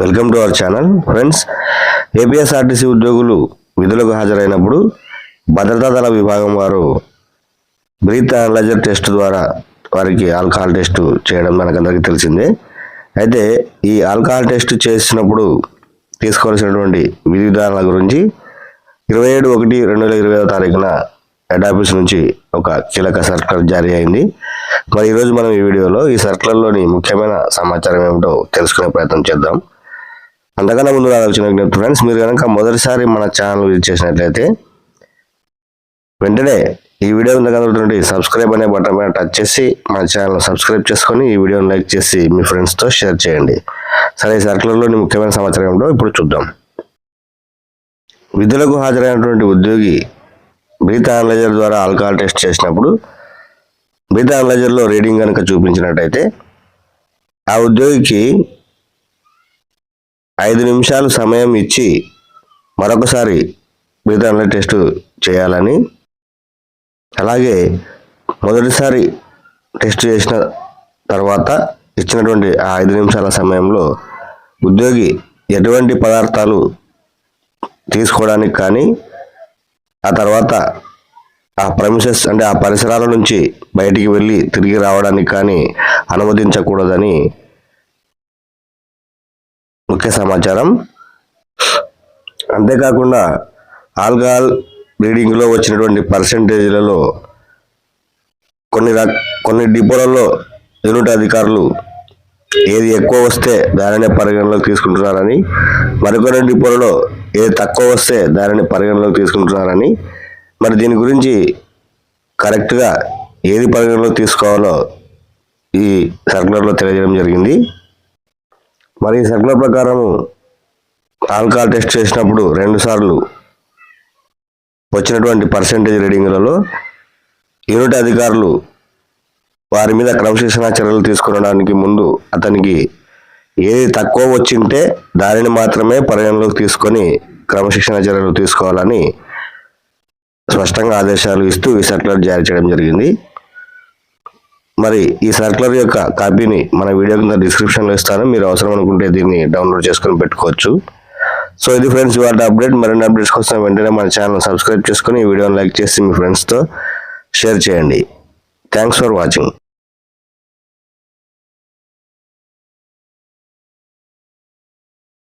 Welcome to our channel. Friends APSRTC ఉద్యోగులు విధులకు హాజరైనప్పుడు భద్రతా దళ విభాగం వారు బ్రీత్ అనలైజర్ టెస్ట్ ద్వారా వారికి ఆల్కహాల్ టెస్ట్ చేయడం మనకందరికీ తెలిసిందే. అయితే ఈ ఆల్కహాల్ టెస్ట్ చేసినప్పుడు తీసుకోవాల్సినటువంటి విధి విధానాల గురించి ఇరవై ఏడు ఒకటి రెండు వేల ఇరవై తారీఖున హెడ్ ఆఫీస్ నుంచి ఒక కీలక సర్కులర్ జారీ అయింది. మరి ఈరోజు మనం ఈ వీడియోలో ఈ సర్కులర్లోని ముఖ్యమైన సమాచారం ఏమిటో తెలుసుకునే ప్రయత్నం చేద్దాం. అంతకన్నా ముందు ఆలోచన విజ్ఞప్తి ఫ్రెండ్స్ మీరు కనుక మొదటిసారి మన ఛానల్ విజిట్ చేసినట్లయితే వెంటనే ఈ వీడియో ఉన్నటువంటి సబ్స్క్రైబ్ అనే బటన్ పైన టచ్ చేసి మన ఛానల్ సబ్స్క్రైబ్ చేసుకొని ఈ వీడియోని లైక్ చేసి మీ ఫ్రెండ్స్తో షేర్ చేయండి. సరే ఈ సర్కులర్లోని ముఖ్యమైన సమాచారం ఏమిటో ఇప్పుడు చూద్దాం. విధులకు హాజరైనటువంటి ఉద్యోగి బ్రీత్ అనలైజర్ ద్వారా ఆల్కహాల్ టెస్ట్ చేసినప్పుడు బ్రీత్ అనలైజర్లో రీడింగ్ కనుక చూపించినట్టయితే ఆ ఉద్యోగికి ఐదు నిమిషాలు సమయం ఇచ్చి మరొకసారి బ్రీత్ టెస్ట్ చేయాలని. అలాగే మొదటిసారి టెస్ట్ చేసిన తర్వాత ఇచ్చినటువంటి ఆ ఐదు నిమిషాల సమయంలో ఉద్యోగి ఎటువంటి పదార్థాలు తీసుకోవడానికి కానీ ఆ తర్వాత ఆ ప్రమిసెస్ అంటే ఆ పరిసరాల నుంచి బయటికి వెళ్ళి తిరిగి రావడానికి కానీ అనుమతించకూడదని ముఖ్య సమాచారం. అంతేకాకుండా ఆల్కహాల్ బ్రీడింగ్లో వచ్చినటువంటి పర్సంటేజ్లలో కొన్ని రక కొన్ని డిపోలలో యూనిట్ అధికారులు ఏది ఎక్కువ వస్తే దానిని పరిగణలోకి తీసుకుంటున్నారని మరికొన్ని డిపోలలో ఏది తక్కువ వస్తే దానిని పరిగణలోకి తీసుకుంటున్నారని మరి దీని గురించి కరెక్ట్గా ఏది పరిగణలోకి తీసుకోవాలో ఈ సర్కులర్లో తెలియజేయడం జరిగింది. మరి ఈ సర్కులర్ ప్రకారము ఆల్కహాల్ టెస్ట్ చేసినప్పుడు రెండుసార్లు వచ్చినటువంటి పర్సంటేజ్ రీడింగ్లలో యూనిట్ అధికారులు వారి మీద క్రమశిక్షణ చర్యలు తీసుకునడానికి ముందు అతనికి ఏది తక్కువ వచ్చింటే దానిని మాత్రమే పరిగణలోకి తీసుకొని క్రమశిక్షణ చర్యలు తీసుకోవాలని స్పష్టంగా ఆదేశాలు ఇస్తూ ఈ సర్కులర్ జారీ చేయడం జరిగింది. మరి ఈ సర్కులర్ యొక్క కాపీని మన వీడియో కింద డిస్క్రిప్షన్లో ఇస్తాను. మీరు అవసరం అనుకుంటే దీన్ని డౌన్లోడ్ చేసుకొని పెట్టుకోవచ్చు. సో ఇది ఫ్రెండ్స్ ఇవాళ అప్డేట్ మరిన్ని అప్డేట్స్ కోసం వెంటనే మన ఛానల్ సబ్స్క్రైబ్ చేసుకొని ఈ వీడియోని లైక్ చేసి మీ ఫ్రెండ్స్తో షేర్ చేయండి. Thanks for watching